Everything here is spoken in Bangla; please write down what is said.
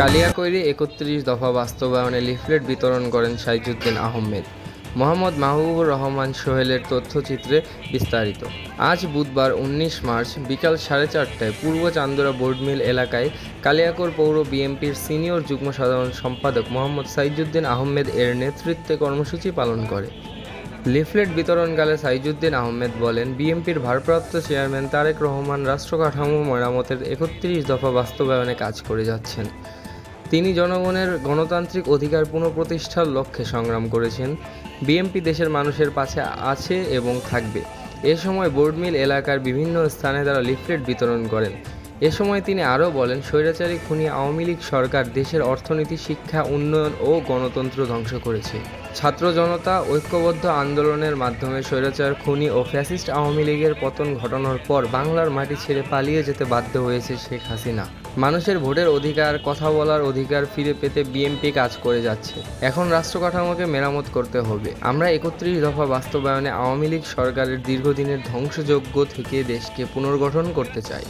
কালিয়াকৈরে একত্রিশ দফা বাস্তবায়নে লিফলেট বিতরণ করেন সাইজুদ্দিন আহমেদ। মোহাম্মদ মাহবুবুর রহমান সোহেলের তথ্যচিত্রে বিস্তারিত। আজ বুধবার উনিশ মার্চ বিকাল সাড়ে চারটায় পূর্ব চান্দুরা বোর্ডমিল এলাকায় কালিয়াকৈর পৌর বিএনপির সিনিয়র যুগ্ম সাধারণ সম্পাদক মোহাম্মদ সাইজুদ্দিন আহমেদ এর নেতৃত্বে কর্মসূচি পালন করে। লিফলেট বিতরণকালে সাইজুদ্দিন আহমেদ বলেন, বিএনপির ভারপ্রাপ্ত চেয়ারম্যান তারেক রহমান রাষ্ট্র কাঠামো মেরামতের একত্রিশ দফা বাস্তবায়নে কাজ করে যাচ্ছেন। তিনি জনগণের গণতান্ত্রিক অধিকার পুনঃপ্রতিষ্ঠার লক্ষ্যে সংগ্রাম করেছেন। বিএনপি দেশের মানুষের পাশে আছে এবং থাকবে। এ সময় বোর্ডমিল এলাকার বিভিন্ন স্থানে তারা লিফলেট বিতরণ করেন। এ সময় তিনি আরও বলেন, স্বৈরাচারী খুনি আওয়ামী লীগ সরকার দেশের অর্থনীতি, শিক্ষা, উন্নয়ন ও গণতন্ত্র ধ্বংস করেছে। ছাত্র জনতা ঐক্যবদ্ধ আন্দোলনের মাধ্যমে স্বৈরাচার, খুনি ও ফ্যাসিস্ট আওয়ামী লীগের পতন ঘটানোর পর বাংলার মাটি ছেড়ে পালিয়ে যেতে বাধ্য হয়েছে শেখ হাসিনা। মানুষের ভোটের অধিকার, কথা বলার অধিকার ফিরে পেতে বিএনপি কাজ করে যাচ্ছে। এখন রাষ্ট্র কাঠামোকে মেরামত করতে হবে। আমরা একত্রিশ দফা বাস্তবায়নে আওয়ামী লীগ সরকারের দীর্ঘদিনের ধ্বংসযজ্ঞ থেকে দেশকে পুনর্গঠন করতে চাই।